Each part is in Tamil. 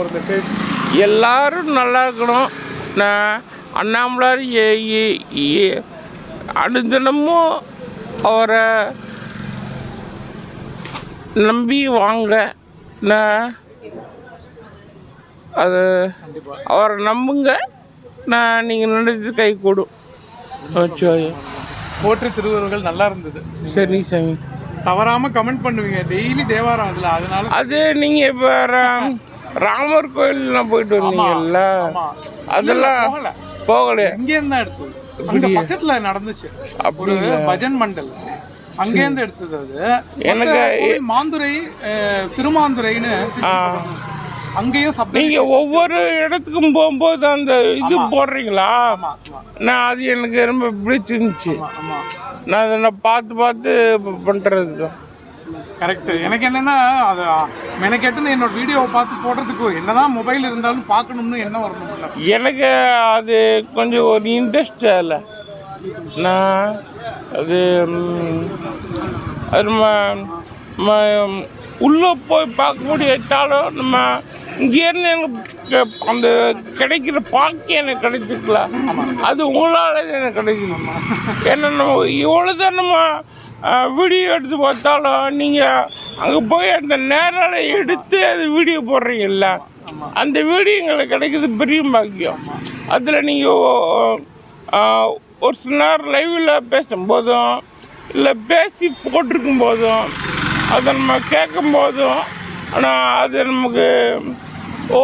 ஒரு மெசேஜ் எல்லாரும் நல்லா இருக்கணும். நான் அண்ணாமலார் அனுதினமும் அவரை நம்பி வாங்க. நான் அது அவரை நம்புங்க. நான் நீங்கள் நினைச்சு கை கூடும். போற்றி திருவுருவங்கள் நல்லா இருந்தது. சரி சாமி தவறாம கமெண்ட் பண்ணுவீங்க. டெய்லி தேவாரம் அதுல. அதனால அது நீங்கள் இப்போ ராமர் கோயில்லாம் போயிட்டு வந்தீங்கல்ல. அதெல்லாம் போகல. போகலையா? இங்க இருந்தா எடுத்தது. அங்க பக்கத்துல நடந்துச்சு. ஒரு அப்படிங்களா? பஜன் மண்டல். அங்க இருந்து எடுத்தது அது. எனக்கு- மாந்துரை திருமாந்துரைன்னு அங்கேயும் நீங்க ஒவ்வொரு இடத்துக்கும் போகும்போது அந்த இது போடுறீங்களா? நான் அது எனக்கு ரொம்ப பிடிச்சிருந்துச்சு. நான் அதை நான் பார்த்து பார்த்து பண்றது தான். கரெக்ட் எனக்கு என்னன்னா அது மெனக்கெட்டுன்னு என்னோட வீடியோவை பார்த்து போடுறதுக்கு என்னதான் மொபைல் இருந்தாலும் பார்க்கணும்னு என்ன வரணும் எனக்கு அது கொஞ்சம் ஒரு இன்ட்ரெஸ்ட் அதில் நான் அது அது நம்ம நம்ம உள்ளே போய் பார்க்க முடியாட்டாலும் நம்ம இங்கேருந்து எனக்கு அந்த கிடைக்கிற பாக்கி எனக்கு கிடைச்சிக்கல அது உங்களால் எனக்கு கிடைக்கணும் ஏன்னா நம்ம இவ்வளோ தான் நம்ம வீடியோ எடுத்து பார்த்தாலும் நீங்கள் அங்கே போய் அந்த நேரால எடுத்து அது வீடியோ போடுறீங்கல்ல அந்த வீடியோ எங்களுக்கு கிடைக்கிறது பெரிய பாக்கியம். அதில் நீங்கள் ஒரு சில நேரம் லைவில் பேசும்போதும் இல்லை பேசி போட்டிருக்கும் போதும் அதை நம்ம கேட்கும் போதும் ஆனால் அது நமக்கு ஓ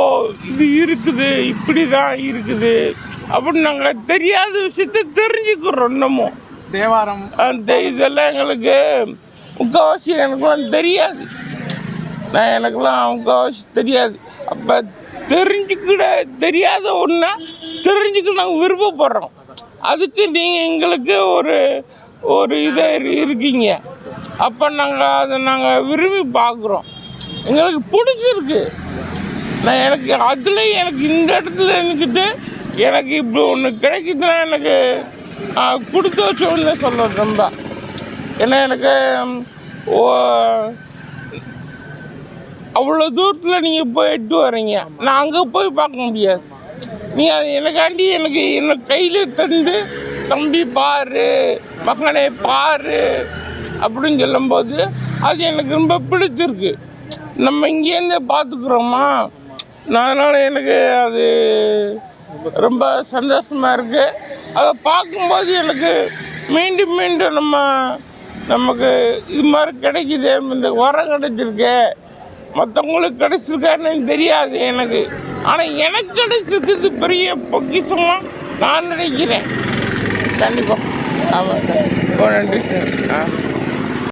இது இருக்குது இப்படி தான் இருக்குது அப்படின்னு நாங்கள் தெரியாத விஷயத்த தெரிஞ்சுக்கிறோம் இன்னமும். தேவாரம். அந்த இதெல்லாம் எங்களுக்கு முக்கால்வாசி எனக்குலாம் தெரியாது. நான் எனக்குலாம் முக்கால்வாசி தெரியாது. அப்போ தெரிஞ்சுக்கிட தெரியாத ஒன்றா தெரிஞ்சுக்க நாங்கள் விருப்பப்படுறோம். அதுக்கு நீங்கள் எங்களுக்கு ஒரு ஒரு இதை இருக்கீங்க. அப்போ நாங்கள் அதை நாங்கள் விரும்பி பார்க்குறோம் எங்களுக்கு பிடிச்சிருக்கு. நான் எனக்கு அதில் எனக்கு இந்த இடத்துல இருந்துக்கிட்டு எனக்கு இப்படி ஒன்று கிடைக்குதுன்னா எனக்கு கொடுத்து சூழ்நிலை சொல்லுவேன் ரொம்ப. ஏன்னா எனக்கு ஓ அவ்வளோ தூரத்தில் நீங்கள் போயிட்டு வரீங்க. நான் அங்கே போய் பார்க்க முடியாது. நீங்கள் அது எனக்காண்டி எனக்கு என்னை கையில் தந்து தம்பி பாரு மகனே பாரு அப்படின்னு சொல்லும்போது அது எனக்கு ரொம்ப பிடிச்சிருக்கு. நம்ம இங்கேருந்தே பார்த்துக்குறோமா? நான் அதனால் எனக்கு அது ரொம்ப சந்தோஷமாக இருக்குது அதை பார்க்கும்போது எனக்கு மீண்டும் மீண்டும் நம்ம நமக்கு இது மாதிரி கிடைக்குது இந்த உரம் கிடைச்சிருக்கு. மற்றவங்களுக்கு கிடைச்சிருக்கான்னு தெரியாது எனக்கு. ஆனால் எனக்கு கிடைச்சிருக்குது பெரிய பொக்கிஷமாக நான் நினைக்கிறேன். கண்டிப்பாக ஆமாம் சார் நன்றி சார். ஆ.